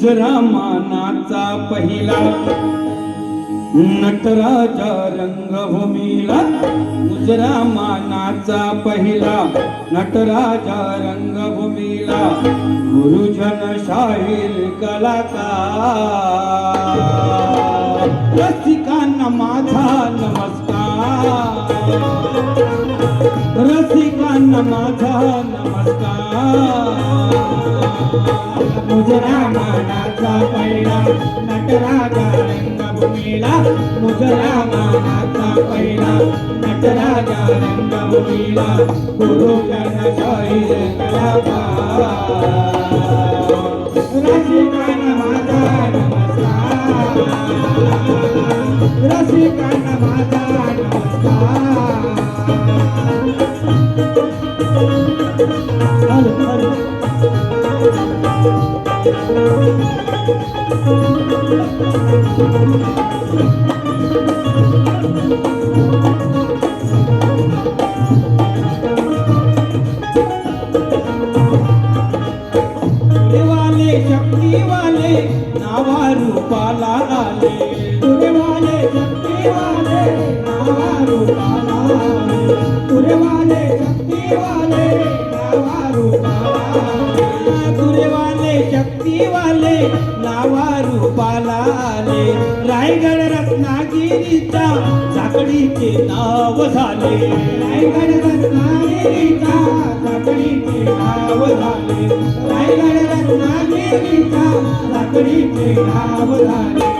मुजरा मानाचा पहिला. नटराजा रंगभूमीला मुजरा मानाचा पहिला. नटराजा रंगभूमीला गुरुजन शाहीर कलाकार. रसिकांना माझा नमस्कार. मुजरा मानाचा पहिला नटराजा रंगभूमीला मुजरा मानाचा पहिला नटराजा रंगभूमीला गुरुजन शाहीर रसिकान रसिकांना माझा नमस्कार. रसिकांना माझा नमस्कार. रायगड रत्नागिरीचा साकडीचे नाव झाले. रायगड रत्नागिरीचा साकडीचे नाव झाले. रायगड रत्नागिरीचा साकडीचे नाव झाले.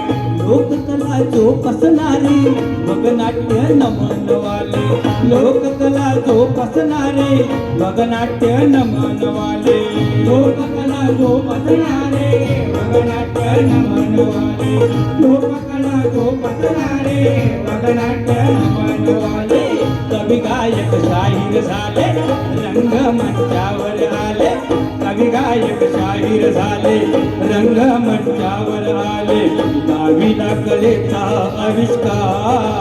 लोककला जोपासणारे भगनाट्य नमनवाले. लोककला जो जोपासणारे भगनाट्य नमनवाले. लोककला जो पसणारे नमनवाले लोककला जोपासणारे भगनाट्य नमनवाले कवी गायक शाहीर झाले रंगमंचावर आले कवी गायक शाहीर झाले रंगमंचावर आले गावीला कलेचा आविष्कार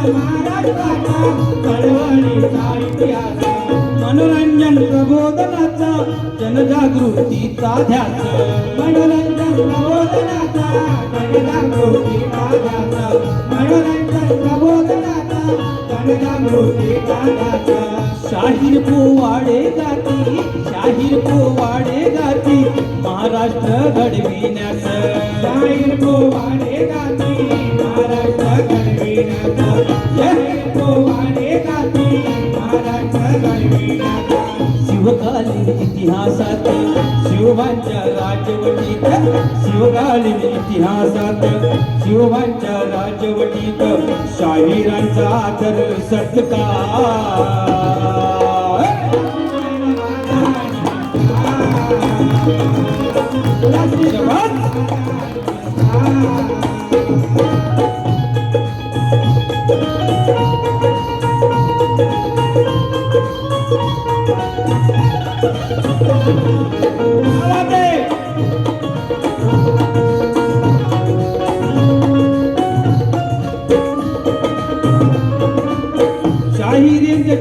संयुक्त चळवळीचा इतिहास मनोरंजन प्रबोधनाचा जनजागृतीचा ध्यास. मनोरंजन प्रबोधनाचा जनजागृतीचा ध्यास. मनोरंजन प्रबोधनाचा जनजागृतीचा ध्यास. शाहीर पोवाडे गाती शाहीर पोवाडे गाती महाराष्ट्र घडविण्यास. शाहीर पोवाडे गाती महाराष्ट्र घडविण्यास. शिवकालीन इतिहासात शिवबांच्या राजवटीत शिवकालीन इतिहासात शिवबांच्या राजवटीत शाहिरांचा आदर सत्कार.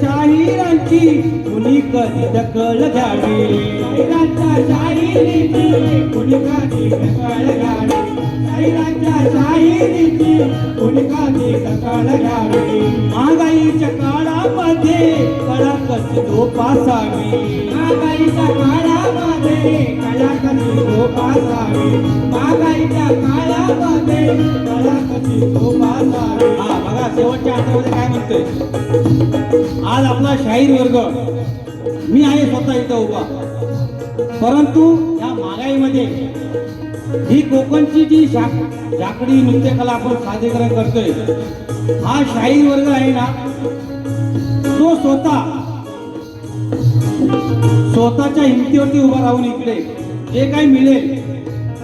शाहिरांची कुणी कधी दखल घ्यावी? शाहिरांच्या शाहिरीची कुणी कधी दखल घ्यावी? शाहिरांच्या शाहिरीची कुणी मी सकाळ घ्यावी महागाईच्या काळामध्ये कला कशी जोपासावी. महागाईच्या काळामध्ये कला कशी जोपासावी. महागाईच्या काळामध्ये कला कशी जोपासावी हा बघा शेवटच्या आठवड्यात काय म्हणतोय आज आपला शाहीर वर्ग. मी आहे स्वतः इथं उभा. परंतु या महागाईमध्ये ही कोकणची जी झाकडी जाकडी नृत्यकला आपण सादरीकरण करतोय हा शाहीर वर्ग आहे ना तो स्वतः स्वतःच्या हिमतीवरती उभा राहून इकडे जे काही मिळेल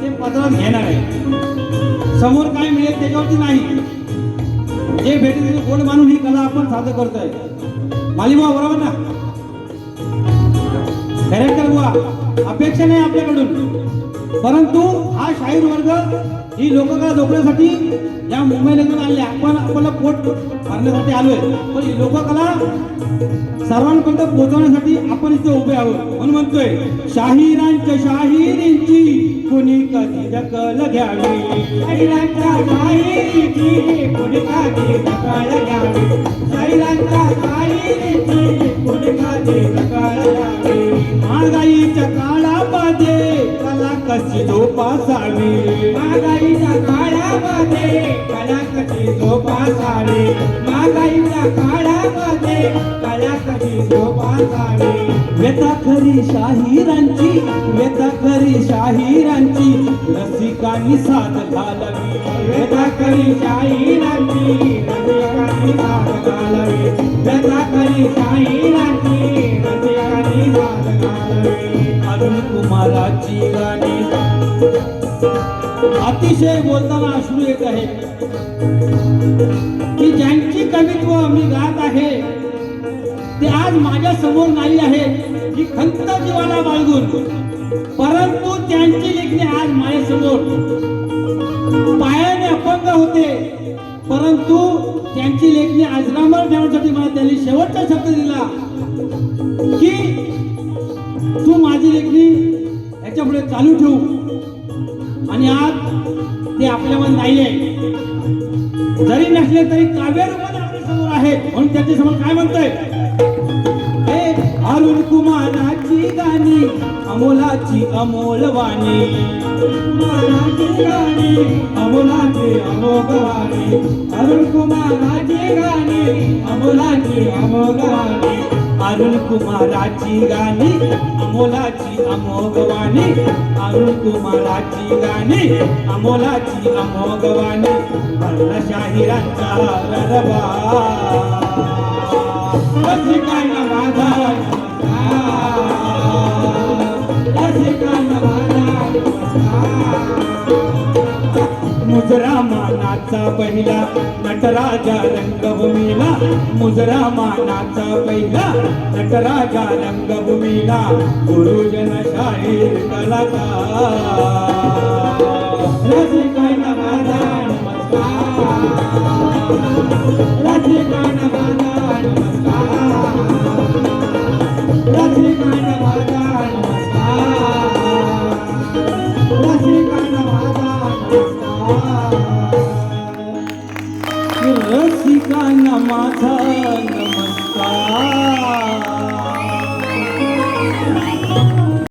ते पदरात घेणार आहे. समोर काय मिळेल त्याच्यावरती नाही. जे भेटेल गोड मानून ही कला आपण सादर करतोय. मालिमा बरोबर ना? डायरेक्टर बुवा अपेक्षा नाही आपल्याकडून परंतु हा शाहीर वर्ग ही लोककला जोखण्यासाठी या मुंबईमधून आले आपण आपल्याला पोट भरण्यासाठी आलोय. पण ही लोककला सर्वांपर्यंत पोहोचवण्यासाठी आपण इथे उभे आहोत. म्हणून म्हणतोय शाहिरांच्या शाहिरींची कुणी कधी दखल घ्यावी? शाहिरांच्या शाहिरींची कुणी कधी दखल घ्यावी? शाहिरांच्या शाहिरींची कुणी कधी दखल घ्यावी? महागाईच्या काळामध्ये कला कशी जोपासावी? महागाईच्या काळामध्ये कला कशी जोपासावी? महागाईच्या काळामध्ये कला कशी जोपासावी? व्यथा खरी शाहिरांची व्यथा खरी शाहिरांची रसिकांनी साथ घालावी. व्यथा खरी शाहिर अतिशय बोलताना अश्रू येत आहे. की ज्यांची कवित्व मी गात आहे ते आज माझ्यासमोर नाही आहे ही खंत जीवाला बाळगून. परंतु त्यांची लेखणी आज माझ्यासमोर. पायाने अपंग होते परंतु त्यांची लेखणी अजरामर ठेवण्यासाठी मला त्यांनी शेवटचा शब्द दिला की तू माझी लेखणी याच्यापुढे चालू ठेवू. आणि आज ते आपल्यामध्ये नाही आहे जरी नसले तरी काव्य रूपाने आपल्यासमोर आहे म्हणून त्याच्यासमोर काय म्हणतोय? हे अरुण कुमाराची गाणी अमोलाची अमोल वाणी. कुमाराची गाणी अमोलाची अमोघ वाणी. अरुण कुमाराची गाणी अमोलाची अमोघ वाणी. अरुण कुमाराची गाणी अमोलाची अमोगवाणी अरुण कुमाराची गाणी अमोलाची अमोगवाणी भरला शाहिरांचा ररबा पहिला नटराजा रंगभूमीला मुजरा मानाचा पहिला नटराजा रंगभूमीला गुरुजन शाहीर कलाकार. नमस्कार रसिकांना माझा नमस्कार